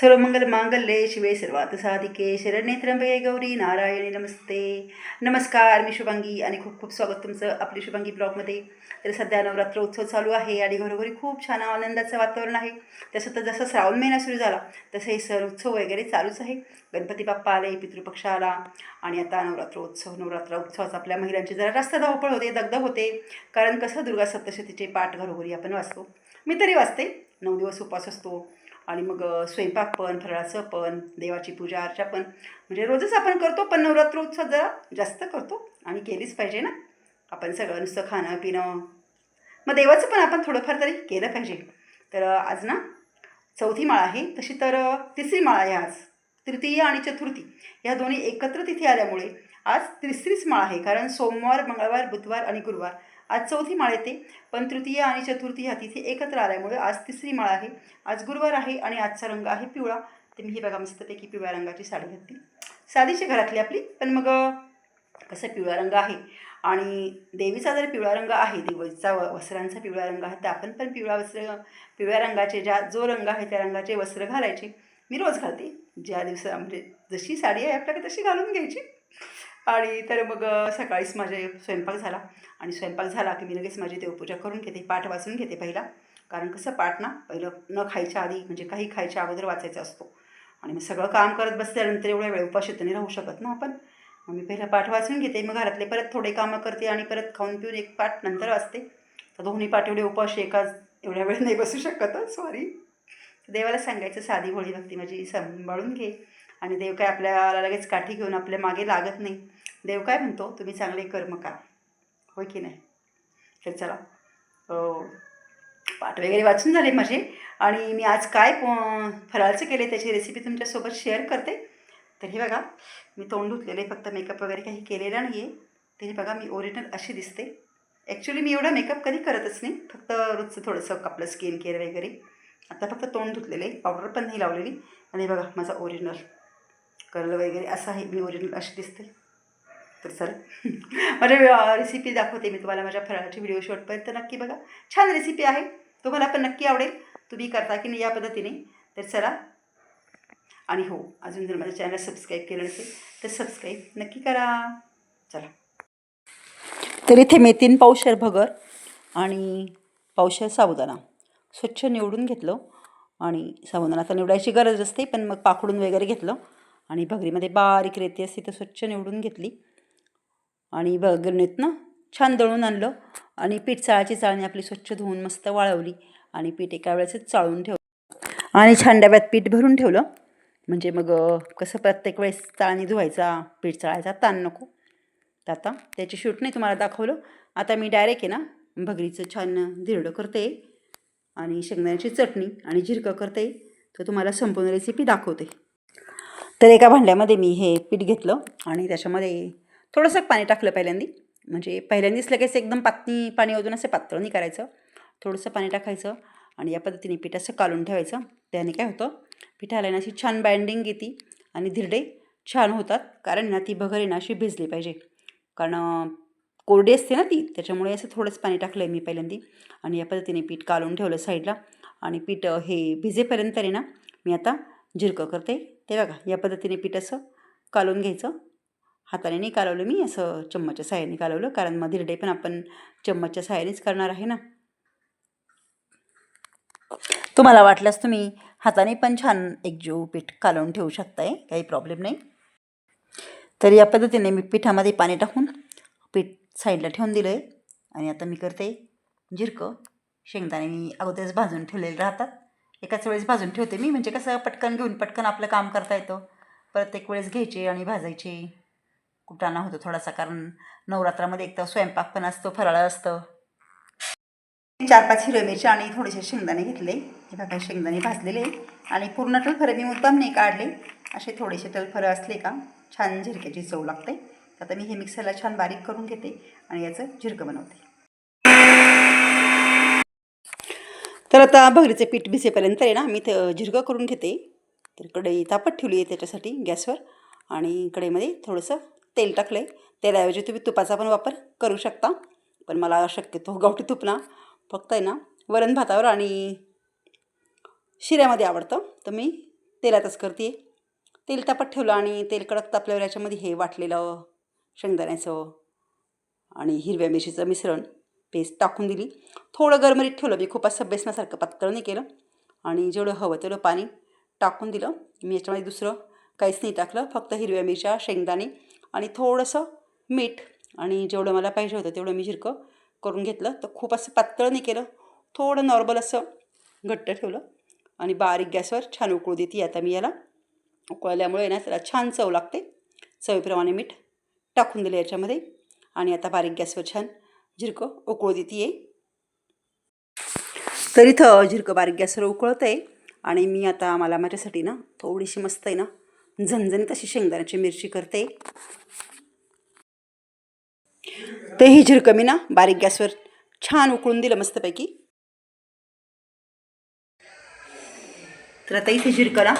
सर्वमंगल मांगल्ये शिवे सर्वात साधिके शरण्ये गौरी नारायणी नमस्ते। नमस्कार मी शुभांगी आणि खूप खूप स्वागत तुमचं आपली शुभांगी ब्लॉगमध्ये. तर सध्या नवरात्र उत्सव चालू आहे आणि घरोघरी खूप छान आनंदाचं वातावरण आहे. तसं तर जसं श्रावण महिना सुरू झाला तसं हे सण उत्सव वगैरे चालूच आहे. गणपती बाप्पा आले पितृपक्ष आला आणि आता नवरात्र उत्सव नवरात्र उत्सवाचा आपल्या महिलांची जरा जास्त धावपळ होते दगदग होते. कारण कसं दुर्गा सप्तशतीचे पाठ घरोघरी आपण वाचतो. मी तरी वाचते. नऊ दिवस उपास असतो. आणि मग स्वयंपाक पण फराळाचं पण देवाची पूजा अर्चा पण. म्हणजे रोजच आपण करतो पण नवरात्र उत्सव जरा जास्त करतो. आणि केलीच पाहिजे ना. आपण सगळं नुसतं खाणं पिणं. मग देवाचं पण आपण थोडंफार तरी केलं पाहिजे. तर आज ना चौथी माळ आहे. तशी तर तिसरी माळ आहे आज. तृतीय आणि चतुर्थी या दोन्ही एकत्र तिथे आल्यामुळे आज तिसरीच माळ आहे. कारण सोमवार मंगळवार बुधवार आणि गुरुवार. आज चौथी माळ येते. पण तृतीय आणि चतुर्थी ह्या तिथे एकत्र आल्यामुळे आज तिसरी माळ आहे. आज गुरुवार आहे आणि आजचा रंग आहे पिवळा. तर मी ही बघा मस्तपैकी पिवळ्या रंगाची साडी घातली. साधीची घरातली आपली पण मग कसं पिवळा रंग आहे? आणि देवीचा जर पिवळा रंग आहे देवीचा व वस्त्रांचा पिवळा रंग आहे तर आपण पण पिवळा वस्त्र पिवळ्या रंगाचे ज्या जो रंग आहे त्या रंगाचे वस्त्र घालायचे. मी रोज घालते. ज्या दिवसा म्हणजे जशी साडी आहे आपल्याकडे तशी घालून घ्यायची. आणि तर मग सकाळीच माझे स्वयंपाक झाला. आणि स्वयंपाक झाला की मी लगेच माझी देवपूजा करून घेते पाठ वाचून घेते पहिला. कारण कसं पाठ ना पहिलं न खायच्या आधी म्हणजे काही खायच्या अगोदर वाचायचा असतो. आणि मग सगळं काम करत बसल्यानंतर एवढ्या वेळ उपाशी नाही राहू शकत ना आपण. मग मी पहिला पाठ वाचून घेते मग घरातले परत थोडे कामं करते आणि परत खाऊन पिऊन एक पाठ नंतर वाचते. तर दोन्ही पाठ एवढे उपाशी एकाच एवढ्या वेळ नाही बसू शकत सॉरी देवाला सांगायचं साधी होळी भक्ती माझी सांभाळून घे. आणि देव काय आपल्याला लगेच काठी घेऊन आपल्या मागे लागत नाही. देव काय म्हणतो तुम्ही चांगले कर्म करा. होय की नाही? तर चला पाठ वगैरे वाचून झाले माझे. आणि मी आज काय फराळचं केले त्याची रेसिपी तुमच्यासोबत शेअर करते. तर हे बघा मी तोंड धुतलेले फक्त मेकअप वगैरे काही केलेला नाही आहे तरी बघा मी ओरिजिनल अशी दिसते. ॲक्च्युली मी एवढा मेकअप कधी करतच नाही. फक्त रोजचं थोडंसं आपलं स्किन केअर वगैरे. आता फक्त तोंड धुतलेले पावडर पण नाही लावलेली. आणि बघा माझा ओरिजिनल कलर वगैरे असं आहे मी ओरिजिनल अशी दिसते. तर चल. माझ्या रेसिपी दाखवते मी तुम्हाला माझ्या फराळाची व्हिडिओ शॉर्टपर्यंत नक्की बघा. छान रेसिपी आहे. तुम्हाला पण नक्की आवडेल. तुम्ही करता की नाही या पद्धतीने. तर चला. आणि हो अजून जर माझं चॅनल सबस्क्राईब केलं नसेल तर सबस्क्राईब नक्की करा. चला. तर इथे मेथीन पावशर भगर आणि पावशर साबुदाणा स्वच्छ निवडून घेतलं. आणि साबुदाणा आता निवडायची गरज असते पण मग पाकडून वगैरे घेतलं. आणि भगरीमध्ये बारीक रेती असते तर स्वच्छ निवडून घेतली. आणि भगरणीत ना छान दळून आणलं आणि पीठ चाळाची चाळणी आपली स्वच्छ धुवून मस्त वाळवली आणि पीठ एका वेळेसच चाळून ठेवलं. आणि छान डब्यात पीठ भरून ठेवलं. म्हणजे मग कसं प्रत्येक वेळेस चाळणी धुवायचा पीठ चाळायचा ताण नको. तर आता त्याची शूट नाही तुम्हाला दाखवलं. आता मी डायरेक्ट आहे ना भगरीचं छान धिरडं करते. आणि शेंगदाण्याची चटणी आणि जिरकं करते. तर तुम्हाला संपूर्ण रेसिपी दाखवते. तर एका भांड्यामध्ये मी हे पीठ घेतलं आणि त्याच्यामध्ये थोडंसं पाणी टाकलं पहिल्यांदी. म्हणजे पहिल्यांदाच लगेच एकदम पातणी पाणी अजून असं पातळ नाही करायचं. थोडंसं पाणी टाकायचं आणि या पद्धतीने पीठ असं कालून ठेवायचं. त्याने काय होतं पिठाला ना अशी छान बाइंडिंग येते आणि धिरडे छान होतात कारण ना ती भगर ना अशी भिजली पाहिजे. कारण कोरडी असते ना ती त्याच्यामुळे असं थोडंच पाणी टाकलं आहे मी पहिल्यांदी आणि या पद्धतीने पीठ कालून ठेवलं साईडला. आणि पीठ हे भिजेपर्यंत आहे ना मी आता जिरकं करते. ते बघा या पद्धतीने पीठ असं कालून घ्यायचं. हाताने नाही कालवलं मी असं चम्मचच्या सहाय्याने कालवलं कारण मग धिरडे पण आपण चम्मचच्या सहाय्यानेच करणार आहे ना. तुम्हाला वाटल्यास तुम्ही हाताने पण छान एकजीव पीठ कालवून ठेवू शकताय काही प्रॉब्लेम नाही. तर या पद्धतीने मी पिठामध्ये पाणी टाकून पीठ साईडला ठेवून दिलं आहे आणि आता मी करते जिरकं. शेंगदाणे मी अगोदरच भाजून ठेवलेले राहतात. एकाच वेळेस भाजून ठेवते मी. म्हणजे कसं पटकन घेऊन पटकन आपलं काम करता येतं. प्रत्येक वेळेस घ्यायचे आणि भाजायचे. कुटाणा होतो थोडासा कारण नवरात्रामध्ये एक तर स्वयंपाक पण असतो फराळ असतं. चार पाच हिरव्या मिरच्या आणि थोडेसे शेंगदाणे घेतले. हे बघा शेंगदाणे भाजलेले. आणि पूर्ण टलफरं मी मुद्दाम नाही काढले. असे थोडेसे टलफरं असले का छान झिरक्याची चव लागते. आता मी हे मिक्सरला छान बारीक करून घेते आणि याचं झिरकं बनवते. तर आता भगरीचे पीठ भिसेपर्यंत आहे ना मी ते झिरकं करून घेते. तर कढई तापत ठेवली आहे त्याच्यासाठी गॅसवर आणि कढईमध्ये थोडंसं तेल टाकलं आहे तेलाऐवजी तुम्ही तुपाचा पण वापर करू शकता पण मला शक्यतो गावठी तूप ना. फक्त आहे ना वरण भातावर आणि शिऱ्यामध्ये आवडतं. तर मी तेलातच करते. तेल तापत ठेवलं आणि तेल कडक तापल्यावर याच्यामध्ये हे वाटलेलं शेंगदाण्याचं आणि हिरव्या मिरचीचं मिश्रण पेस्ट टाकून दिली. थोडं गरमरीत ठेवलं. मी खूप असं बेसनासारखं पातळ नाही केलं. आणि जेवढं हवं तेवढं पाणी टाकून दिलं. मी याच्यामध्ये दुसरं काहीच नाही टाकलं. फक्त हिरव्या मिरच्या शेंगदाणे आणि थोडंसं मीठ आणि जेवढं मला पाहिजे होतं तेवढं मी जिरकं करून घेतलं. तर खूप असं पातळ नाही केलं. थोडं नॉर्मल असं घट्ट ठेवलं. आणि बारीक गॅसवर छान उकळू देते. आता मी याला उकळल्यामुळे ना त्याला छान चव लागते. चवीप्रमाणे मीठ टाकून दिलं याच्यामध्ये. आणि आता बारीक गॅसवर छान झिरकं उकळू देते. येईल तर इथं जिरकं बारीक गॅसवर उकळत आहे आणि मी आता मला माझ्यासाठी ना थोडीशी मस्त आहे ना झणझणीत अशी शेंगदाण्याची मिरची करते. ते ही झिरकं मी ना बारीक गॅसवर छान उकळून दिलं मस्तपैकी. तर आता इथे झिरकं ना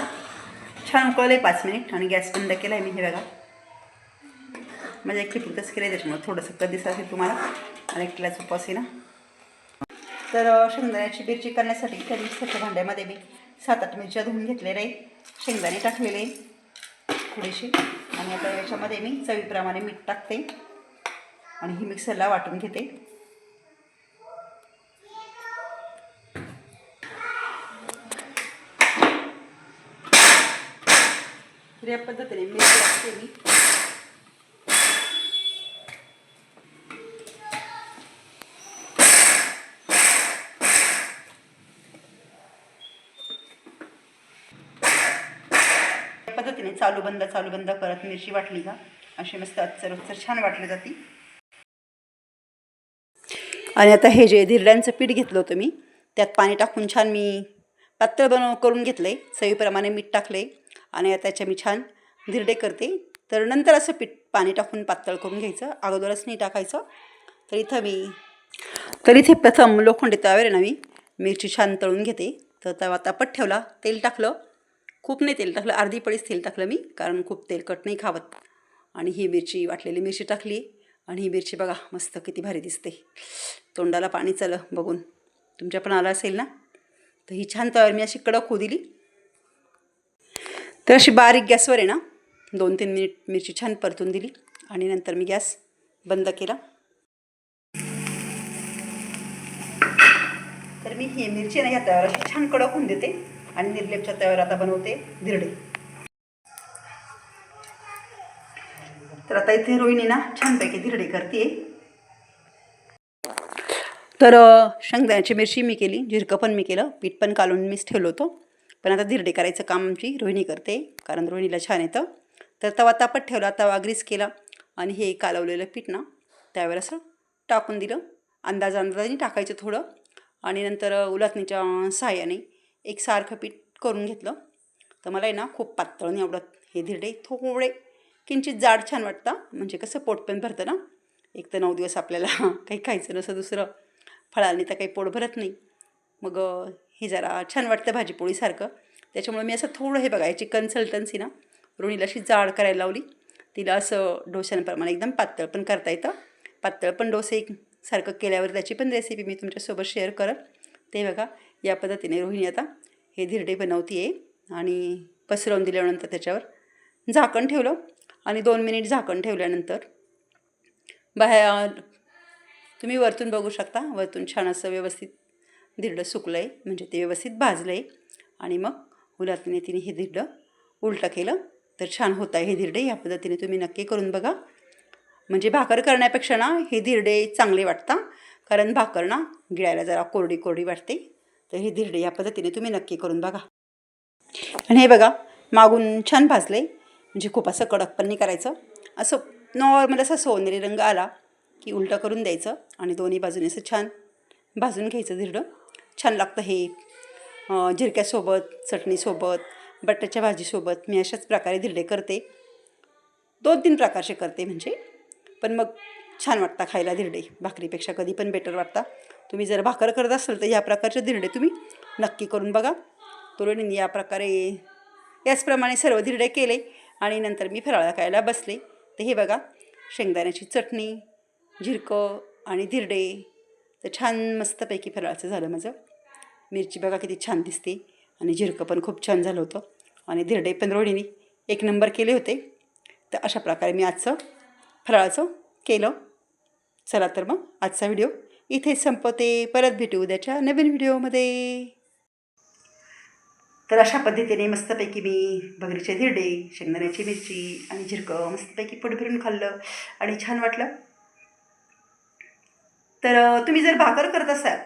छान उकळलं आहे पाच मिनिट आणि गॅस बंद केला आहे मी हे बघा. माझ्या एकटी पुरतंच केलं आहे त्याच्यामुळे थोडंसं कधी असेल तुम्हाला. आणि एकटीलाच उपवास आहे ना. तर शेंगदाण्याची मिरची करण्यासाठी त्या मिक्सरच्या भांड्यामध्ये मी सात आठ मिरच्या धुवून घेतलेल्या आहे शेंगदाणे टाकलेले आहे थोडीशी आणि आता याच्यामध्ये मी चवीप्रमाणे मीठ टाकते. आणि ही मिक्सरला वाटून घेते. या पद्धतीने मिरची टाकते मी. पद्धतीने चालू बंद चालू बंद करत मिरची वाटली का? अशी मस्त अच्चर उच्चर छान वाटली जाते. आणि आता हे जे धिरड्यांचं पीठ घेतलं होतं मी त्यात पाणी टाकून छान मी पातळ बनव करून घेतलं आहे चवीप्रमाणे मीठ टाकलं आहे आणि त्याच्या मी छान धिरडे करते. तर नंतर असं पीठ पाणी टाकून पातळ करून घ्यायचं. अगोदरच नाही टाकायचं. तर इथं मी तर इथे प्रथम लोखंडी तव्यावर आहे ना मी मिरची छान तळून घेते. तर तवा तापत ठेवला तेल टाकलं. खूप नाही तेल टाकलं अर्धी पळीच तेल टाकलं मी कारण खूप तेलकट नाही खावत. आणि ही मिरची वाटलेली मिरची टाकली. आणि ही मिरची बघा मस्त किती भारी दिसते. तोंडाला पाणी चलं बघून. तुमच्या पण आलं असेल ना? तर ही छान तयार मी अशी कडक होऊ दिली. तर अशी बारीक गॅसवर आहे ना दोन तीन मिनिट मिरची छान परतून दिली. आणि नंतर मी गॅस बंद केला. तर मी ही मिरची ना या अशी छान कडक होऊन देते. आणि निर्लेपच्या तव्यावर आता बनवते धिरडे. तर आता इथे रोहिणी ना छानपैकी धिरडे करते तर शेंगदाण्याची मिरची मी केली झिरकं पण मी केलं पीठ पण कालून मीच ठेवलं होतं. पण आता धिरडे करायचं काम आमची रोहिणी करते कारण रोहिणीला छान येतं. तर तवा तापत ठेवला तवा ग्रीस केला आणि हे कालवलेलं पीठ ना त्यावर असं टाकून दिलं. अंदाज अंदाजाने टाकायचं थोडं आणि नंतर उलटणीच्या सहाय्याने एक सारखं पीठ करून घेतलं. तर मला आहे ना खूप पातळ नाही आवडत हे धिरडे. थोडे किंचित जाड छान वाटतं. म्हणजे कसं पोट पण भरतं ना. एक तर नऊ दिवस आपल्याला काही खायचं नसं दुसरं फळांनी तर काही पोट भरत नाही. मग हे जरा छान वाटतं भाजीपोळीसारखं त्याच्यामुळे मी असं थोडं हे बघा याची कन्सल्टन्सी ना रोणीला अशी जाड करायला लावली. तिला असं डोश्यांप्रमाणे एकदम पातळ पण करता येतं. पातळ पण डोसे एक सारखं केल्यावर त्याची पण रेसिपी मी तुमच्यासोबत शेअर करत. ते बघा या पद्धतीने रोहिणी आता हे धिरडे बनवते आहे. आणि पसरवून दिल्यानंतर त्याच्यावर झाकण ठेवलं आणि दोन मिनिट झाकण ठेवल्यानंतर बाहेर तुम्ही वरतून बघू शकता. वरतून छान असं व्यवस्थित धिरडं सुकलं आहे म्हणजे ते व्यवस्थित भाजलं आहे आणि मग उलातीने तिने हे धिरडं उलटं केलं. तर छान होत आहे हे धिरडे. या पद्धतीने तुम्ही नक्की करून बघा. म्हणजे भाकर करण्यापेक्षा ना हे धिरडे चांगले वाटतात कारण भाकर ना गिळायला जरा कोरडी कोरडी वाटते. तर हे धिरडे या पद्धतीने तुम्ही नक्की करून बघा. आणि हे बघा मागून छान भाजलं आहे म्हणजे खूप असं कडक पण नाही करायचं. असं नॉर्मल असं सोनेरी रंग आला की उलटं करून द्यायचं आणि दोन्ही बाजूने असं छान भाजून घ्यायचं धिरडं छान लागतं हे जिरक्यासोबत चटणीसोबत बटाच्या भाजीसोबत मी अशाच प्रकारे धिरडे करते. दोन तीन प्रकारचे करते म्हणजे. पण मग छान वाटता खायला धिरडे. भाकरीपेक्षा कधी पण बेटर वाटता. तुम्ही जर भाकर करत असाल तर या प्रकारचे धिरडे तुम्ही नक्की करून बघा. तरुणींनी या प्रकारे याचप्रमाणे सर्व धिरडे केले आणि नंतर मी फराळा खायला बसले. तर हे बघा शेंगदाण्याची चटणी झिरकं आणि धिरडे. तर छान मस्तपैकी फराळाचं झालं माझं. मिरची बघा किती छान दिसते आणि झिरकं पण खूप छान झालं होतं. आणि धिरडे पण रोहिणीने एक नंबर केले होते. तर अशा प्रकारे मी आजचं फराळाचं केलं. चला तर मग आजचा व्हिडिओ इथे संपवते. परत भेटू उद्याच्या नवीन व्हिडिओमध्ये. तर अशा पद्धतीने मस्तपैकी मी भगरीचे धिरडे शेंगदाण्याची मिरची आणि झिरकं मस्तपैकी पोट भरून खाल्लं आणि छान वाटलं. तर तुम्ही जर भाकर करत असाल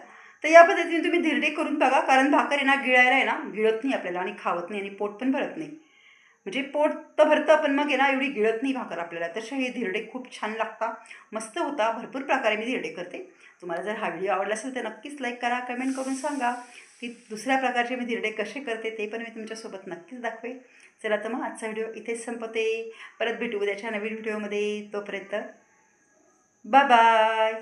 तर या पद्धतीने तुम्ही धिरडे करून बघा. कारण भाकर आहे ना गिळायला आहे ना गिळत नाही आपल्याला आणि खावत नाही आणि पोट पण भरत नाही. म्हणजे पोट तर भरतं पण मग आहे ना एवढी गिळत नाही भाकर आपल्याला. तसे हे धिरडे खूप छान लागतात. मस्त होता भरपूर प्रकारे मी धिरडे करते. तुम्हाला जर हा व्हिडिओ आवडला असेल तर नक्कीच लाईक करा कमेंट करून सांगा की दुसऱ्या प्रकारचे मी धिरडे कसे करते ते पण मी तुमच्यासोबत नक्कीच दाखवे चला तर मग आजचा व्हिडिओ इथेच संपते परत भेटू उद्याच्या नवीन व्हिडिओमध्ये. तोपर्यंत बाय बाय